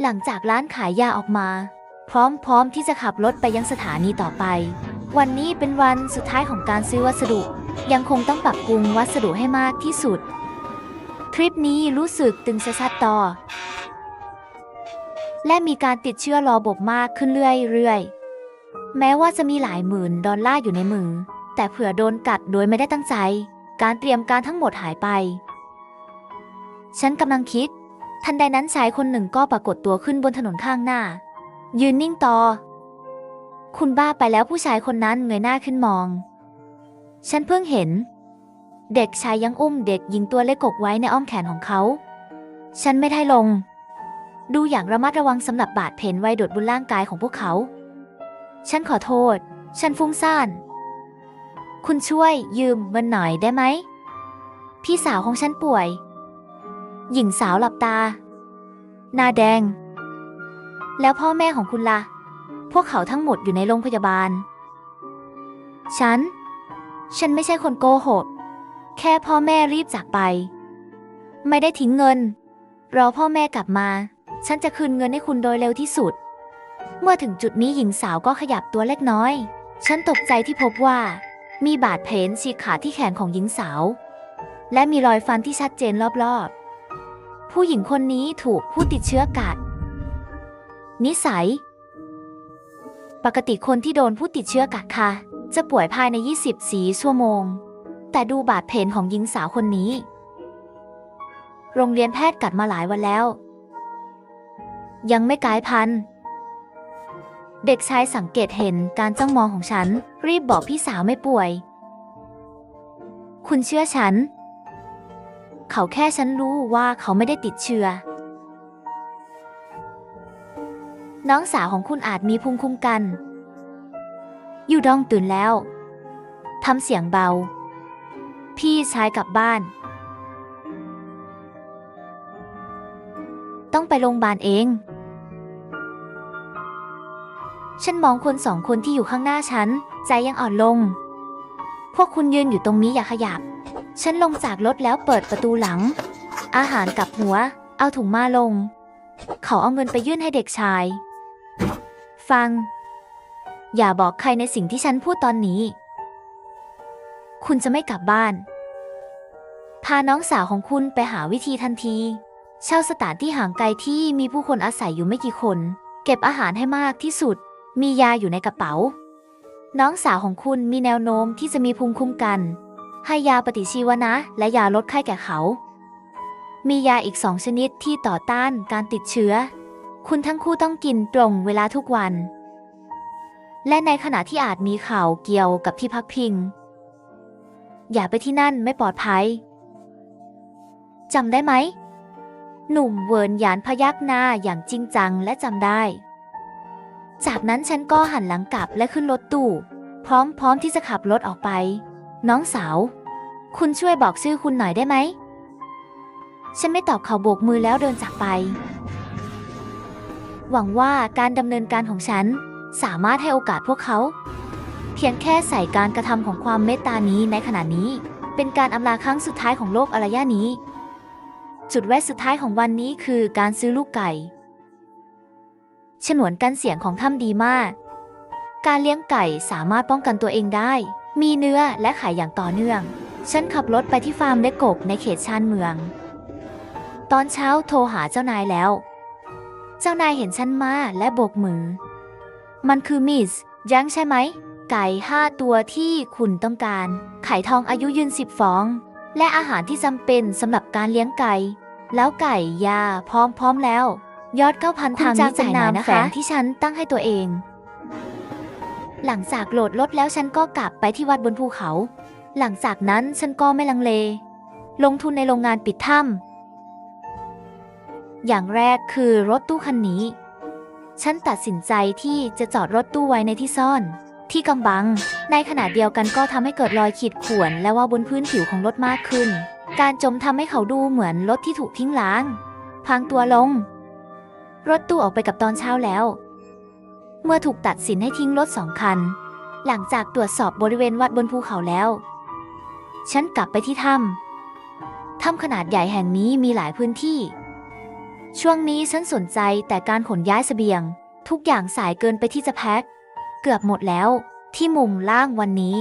หลังจากร้านขายยาออกมา พร้อมๆที่จะขับรถไปยังสถานีต่อไป วันนี้เป็นวันสุดท้ายของการซื้อวัสดุ ยังคงต้องปรับปรุงวัสดุให้มากที่สุด ทริปนี้รู้สึกตึงสัสๆต่อ และมีการติดเชื้อรอบกมากขึ้นเรื่อยๆ แม้ว่าจะมีหลายหมื่นดอลลาร์อยู่ในมือ แต่เผื่อโดนกัดโดยไม่ได้ตั้งใจ การเตรียมการทั้งหมดหายไป ฉันกำลังคิด ทันใดนั้นชายคนหนึ่งก็ปรากฏตัวขึ้นบนถนนข้างหน้า ยืนนิ่งต่อ คุณบ้าไปแล้วผู้ชายคนนั้นเงยหน้าขึ้นมอง ฉันเพิ่งเห็น เด็กชายยังอุ้มเด็กหญิงตัวเล็กกบไว้ในอ้อมแขนของเขา ฉันไม่ได้ลง ดูอย่างระมัดระวังสำหรับบาดเพนไว้โดดบนร่างกายของพวกเขา ฉันขอโทษ ฉันฟุ้งซ่าน คุณช่วยยืมเงินหน่อยได้ไหม พี่สาวของฉันป่วย หญิงสาวหลับตา หน้าแดง แล้วพ่อแม่ของคุณละ่ะ พวกเขาทั้งหมดอยู่ในโรงพยาบาล ฉัน ฉันไม่ใช่คนโกหก แค่พ่อแม่รีบจากไป ไม่ได้ทิ้งเงิน รอพ่อแม่กลับมา ฉันจะคืนเงินให้คุณโดยเร็วที่สุด เมื่อถึงจุดนี้หญิงสาวก็ขยับตัวเล็กน้อย ฉันตกใจที่พบว่า มีบาดแผลฉีกขาดที่แขนของหญิงสาว และมีรอยฟันที่ชัดเจนรอบๆ ผู้หญิงคนนี้ถูกผู้ติดเชื้อกัด นิสัย ปกติคนที่โดนผู้ติดเชื้อกัดค่ะ จะป่วยภายใน24ชั่วโมง แต่ดูบาดแผลของหญิงสาวคนนี้ โรงเรียนแพทย์กัดมาหลายวันแล้ว ยังไม่กลายพันธุ์เด็กชายสังเกตเห็นการจ้องมองของฉัน รีบบอกพี่สาวไม่ป่วย คุณเชื่อฉัน เขาแค่ฉันรู้ว่าเขาไม่ได้ติดเชื้อ น้องสาวของคุณอาจมีภูมิคุ้มกันยูดองตื่นแล้ว ทำเสียงเบา พี่ชายกลับบ้าน ต้องไปโรงพยาบาลเอง ฉันมองคนสองคนที่อยู่ข้างหน้าฉัน ใจยังอ่อนลง พวกคุณยืนอยู่ตรงนี้อย่าขยับ ฉันลงจากรถแล้วเปิดประตูหลัง อาหารกับหัว เอาถุงมาลง เขาเอาเงินไปยื่นให้เด็กชาย ฟัง อย่าบอกใครในสิ่งที่ฉันพูดตอนนี้ คุณจะไม่กลับบ้าน พาน้องสาวของคุณไปหาวิธีทันทีเช่าสถานที่ห่างไกลที่มีผู้คนอาศัยอยู่ไม่กี่คน เก็บอาหารให้มากที่สุด มียาอยู่ในกระเป๋า น้องสาวของคุณมีแนวโน้มที่จะมีภูมิคุ้มกัน ให้ยาปฏิชีวนะ และยาลดไข้แก่เขา มียาอีกสองชนิดที่ต่อต้านการติดเชื้อ คุณทั้งคู่ต้องกินตรงเวลาทุกวัน และในขณะที่อาจมีข่าวเกี่ยวกับที่พักพิง อย่าไปที่นั่นไม่ปลอดภัยจำได้ไหม หนุ่มเวิร์นหยานพยักหน้าอย่างจริงจังและจำได้ จากนั้นฉันก็หันหลังกลับและขึ้นรถตู้ พร้อมพร้อมที่จะขับรถออกไป น้องสาว คุณช่วยบอกชื่อคุณหน่อยได้ไหม ฉันไม่ตอบเขาโบกมือแล้วเดินจากไป หวังว่าการดำเนินการของฉันสามารถให้โอกาสพวกเขา เพียงแค่ใส่การกระทำของความเมตตานี้ในขณะนี้ เป็นการอำลาครั้งสุดท้ายของโลกอารยะนี้ จุดแวะสุดท้ายของวันนี้คือการซื้อลูกไก่ ฉนวนกันเสียงของถ้ำดีมาก การเลี้ยงไก่สามารถป้องกันตัวเองได้ มีเนื้อและขายอย่างต่อเนื่อง ฉันขับรถไปที่ฟาร์มเล็กกบในเขตชานเมือง ตอนเช้าโทรหาเจ้านายแล้ว เจ้านายเห็นฉันมาและโบกมือ มันคือมิสยังใช่ไหม ไก่ห้าตัวที่คุณต้องการ ไข่ทองอายุยืนสิบฟอง และอาหารที่จำเป็นสำหรับการเลี้ยงไก่ แล้วไก่ยาพร้อมพร้อมแล้ว ยอดเก้าพันทางนี้เป็นนามแฝงที่ฉันตั้งให้ตัวเอง หลังจากโหลดรถแล้วฉันก็กลับไปที่วัดบนภูเขา หลังจากนั้นฉันก็ไม่ลังเล ลงทุนในโรงงานปิดถ้ำอย่างแรกคือรถตู้คันนี้ ฉันตัดสินใจที่จะจอดรถตู้ไว้ในที่ซ่อน ที่กำบัง ในขณะเดียวกันก็ทำให้เกิดรอยขีดข่วนและว่าบนพื้นผิวของรถมากขึ้น การจมทำให้เขาดูเหมือนรถที่ถูกทิ้งล้าง พังตัวลง รถตู้ออกไปกับตอนเช้าแล้ว เมื่อถูกตัดสินให้ทิ้งรถสองคัน หลังจากตรวจสอบบริเวณวัดบนภูเขาแล้ว ฉันกลับไปที่ถ้ำถ้ำขนาดใหญ่แห่งนี้มีหลายพื้นที่ ช่วงนี้ฉันสนใจแต่การขนย้ายเสบียง ทุกอย่างสายเกินไปที่จะแพ็คเกือบหมดแล้ว ที่มุมล่างวันนี้